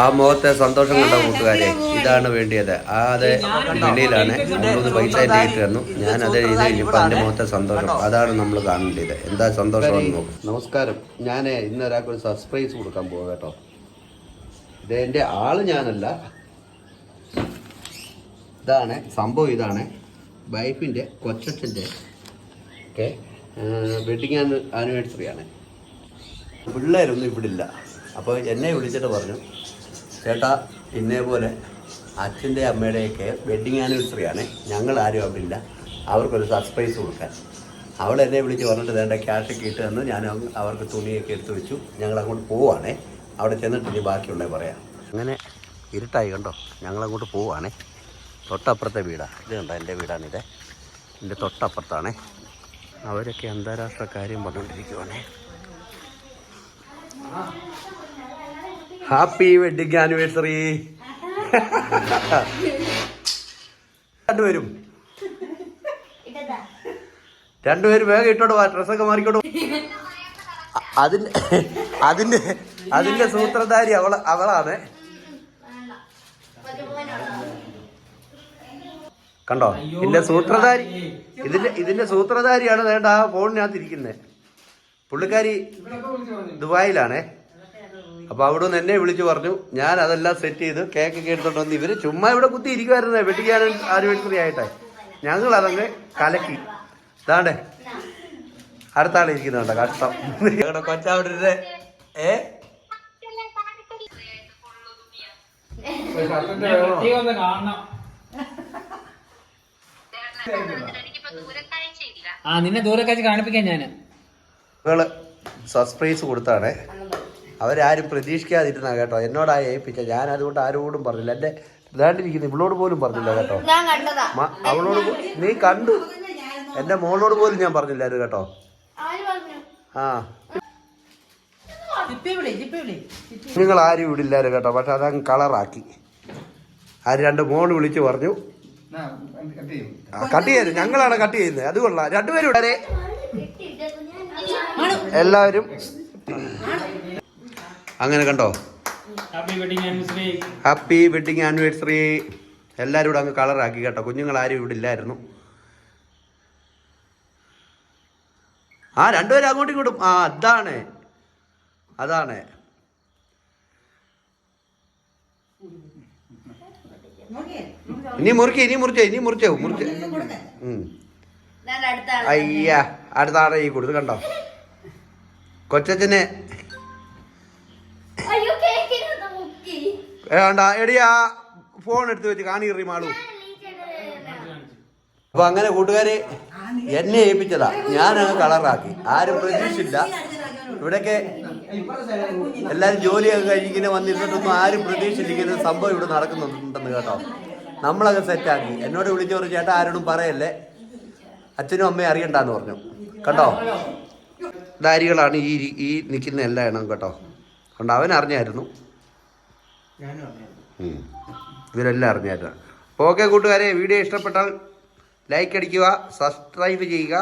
ആ മുഖത്തെ സന്തോഷം കണ്ട കൂട്ടുകാരെ ഇതാണ് വേണ്ടിയത്. ആ അത് വെളിയിലാണ്. മൂന്ന് പൈസ എന്റെ ഇട്ട് തന്നു ഞാൻ അത് എഴുതി കഴിഞ്ഞപ്പോൾ അതിന്റെ മുഖത്തെ സന്തോഷം. അതാണ് നമ്മൾ കാണേണ്ടത്. എന്താ സന്തോഷമെന്ന് നോക്കും. നമസ്കാരം. ഞാൻ ഇന്ന് ഒരാൾക്കൊരു സർപ്രൈസ് കൊടുക്കാൻ പോകുക കേട്ടോ. ഇത് എന്റെ ആൾ ഞാനല്ല. ഇതാണ് സംഭവം ഇതാണ്. വൈഫിന്റെ കൊച്ചച്ഛന്റെ ഒക്കെ വെഡിങ് ആനിവേഴ്സറി ആണ്. പിള്ളേരൊന്നും ഇവിടെ ഇല്ല. അപ്പോൾ എന്നെ വിളിച്ചിട്ട് പറഞ്ഞു ചേട്ടാ ഇന്നേപോലെ അച്ഛന്റെ അമ്മയുടെയൊക്കെ വെഡിങ് ആനിവേഴ്സറി ആണ്. ഞങ്ങൾ ആരും അവിടെ അവർക്കൊരു സർപ്രൈസ് കൊടുക്കാൻ. അവൾ എന്നെ വിളിച്ച് പറഞ്ഞിട്ട് വേണ്ട ക്യാഷൊക്കെ ഇട്ട് തന്ന് ഞാൻ അവർക്ക് തുണിയൊക്കെ എടുത്ത് വെച്ചു. ഞങ്ങൾ അങ്ങോട്ട് പോവാണേ. അവിടെ ചെന്നിട്ട് ഇനി ബാക്കിയുണ്ടേ പറയാം. അങ്ങനെ ഇരുട്ടായി കണ്ടോ? ഞങ്ങളങ്ങോട്ട് പോവാണേ. തൊട്ടപ്പുറത്തെ വീടാണ് ഇത് കണ്ടോ? എന്റെ വീടാണിത് എന്റെ തൊട്ടപ്പുറത്താണേ. അവരൊക്കെ അന്താരാഷ്ട്ര കാര്യം പറഞ്ഞുകൊണ്ടിരിക്കുവാണേ. ഹാപ്പി വെഡിങ് ആനിവേഴ്സറി രണ്ടുപേരും. രണ്ടുപേരും വേഗം ഇട്ടോട്ട് വാ ഡ്രസ്സൊക്കെ മാറിക്കോട്ട് അതിന്റെ അതിന്റെ അതിന്റെ സൂത്രധാരി അവള അവളാണ്. കണ്ടോ? ഇതിന്റെ സൂത്രധാരി ഇതിന്റെ ഇതിന്റെ സൂത്രധാരിയാണ് വേണ്ട ആ ഫോണിനകത്ത് ഇരിക്കുന്നത് പുള്ളിക്കാരി ദുബായിലാണേ. അപ്പൊ അവിടെ നിന്ന് എന്നെ വിളിച്ചു പറഞ്ഞു ഞാൻ അതെല്ലാം സെറ്റ് ചെയ്ത് കേക്ക് ഒക്കെ എടുത്തോണ്ട് വന്ന് ഇവർ ചുമ്മാ ഇവിടെ കുത്തി ഇരിക്കുമായിരുന്നേ വെട്ടിക്കാൻ ആനിവേഴ്സറി ആയിട്ടെ. ഞങ്ങൾ അതങ്ങ് കലക്കി. ഇതാണ്ടേ. അടുത്ത ഇരിക്കുന്നുണ്ട് കഷ്ടം. ഞങ്ങളുടെ കൊച്ചവിടെ ഏ? ആ നിന്നെ ദൂരക്കാഴ്ച കാണിപ്പിക്കാൻ ഞാൻ. മകൾ സർപ്രൈസ് കൊടുത്താണ്. അവരാരും പ്രതീക്ഷിക്കാതിരുന്ന കേട്ടോ. എന്നോടാ ഏൽപ്പിച്ച. ഞാൻ അതുകൊണ്ട് ആരോടും പറഞ്ഞില്ല. എന്റെ ഇതാണ്ടിരിക്കുന്നു ഇവളോട് പോലും പറഞ്ഞില്ല കേട്ടോ. അവളോട് നീ കണ്ടു. എന്റെ മോളോട് പോലും ഞാൻ പറഞ്ഞില്ലായിരുന്നു കേട്ടോ. ആര് പറഞ്ഞു? ആ. നിങ്ങൾ ആരും വിടില്ലായിരുന്നു കേട്ടോ. പക്ഷെ അതങ്ങ് കളറാക്കി. ആര് രണ്ട് മോൾ വിളിച്ചു പറഞ്ഞു. ആ, കട്ട് ചെയ്ത് ഞങ്ങളാണ് കട്ട് ചെയ്യുന്നത്. അത് കൊള്ളാം. രണ്ടുപേരും എല്ലാവരും അങ്ങനെ കണ്ടോ? Happy wedding anniversary happy wedding anniversary എല്ലാവരും കൂടെ അങ്ങ് കളറാക്കി കേട്ടോ. കുഞ്ഞുങ്ങൾ ആരും ഇവിടെ ഇല്ലായിരുന്നു. ആ രണ്ടുപേരും അങ്ങോട്ടും ഇങ്ങോട്ടും. ആ അതാണ്. അതാണ്. ഇനി മുറിക്കേ ഇനി മുറിച്ച ഇനി മുറിച്ചോ മുറിച്ച്. അയ്യ അടുത്ത ആടെ ഈ കൊടുത്ത് കണ്ടോ? കൊച്ചച്ഛനെ. വേണ്ട എടി ആ ഫോൺ എടുത്ത് വെച്ച് കാണീറി മാളു. അപ്പൊ അങ്ങനെ കൂട്ടുകാര് എന്നെ ഏൽപ്പിച്ചതാ. ഞാൻ അങ്ങ് കളറാക്കി. ആരും പ്രതീക്ഷിച്ചില്ല. ഇവിടെയൊക്കെ എല്ലാരും ജോലിയൊക്കെ കഴിഞ്ഞിങ്ങനെ വന്നിരുന്നിട്ടൊന്നും ആരും പ്രതീക്ഷിച്ചില്ല ഇങ്ങനെ സംഭവം ഇവിടെ നടക്കുന്നുണ്ടെന്ന് കേട്ടോ. നമ്മളൊക്കെ സെറ്റാക്കി. എന്നോട് വിളിച്ചു പറഞ്ഞു ചേട്ടാ ആരോടും പറയല്ലേ? അച്ഛനും അമ്മയും അറിയണ്ടെന്ന് പറഞ്ഞു. കേട്ടോ? ദാരികളാണ് ഈ ഈ നിൽക്കുന്ന എല്ലാ എണ്ണം കേട്ടോ. കണ്ടോ അവൻ അറിഞ്ഞായിരുന്നു. ഇവരെല്ലാം അറിഞ്ഞായിരുന്നു. അപ്പോൾ ഓക്കെ കൂട്ടുകാരെ വീഡിയോ ഇഷ്ടപ്പെട്ടാൽ ലൈക്ക് അടിക്കുക സബ്സ്ക്രൈബ് ചെയ്യുക.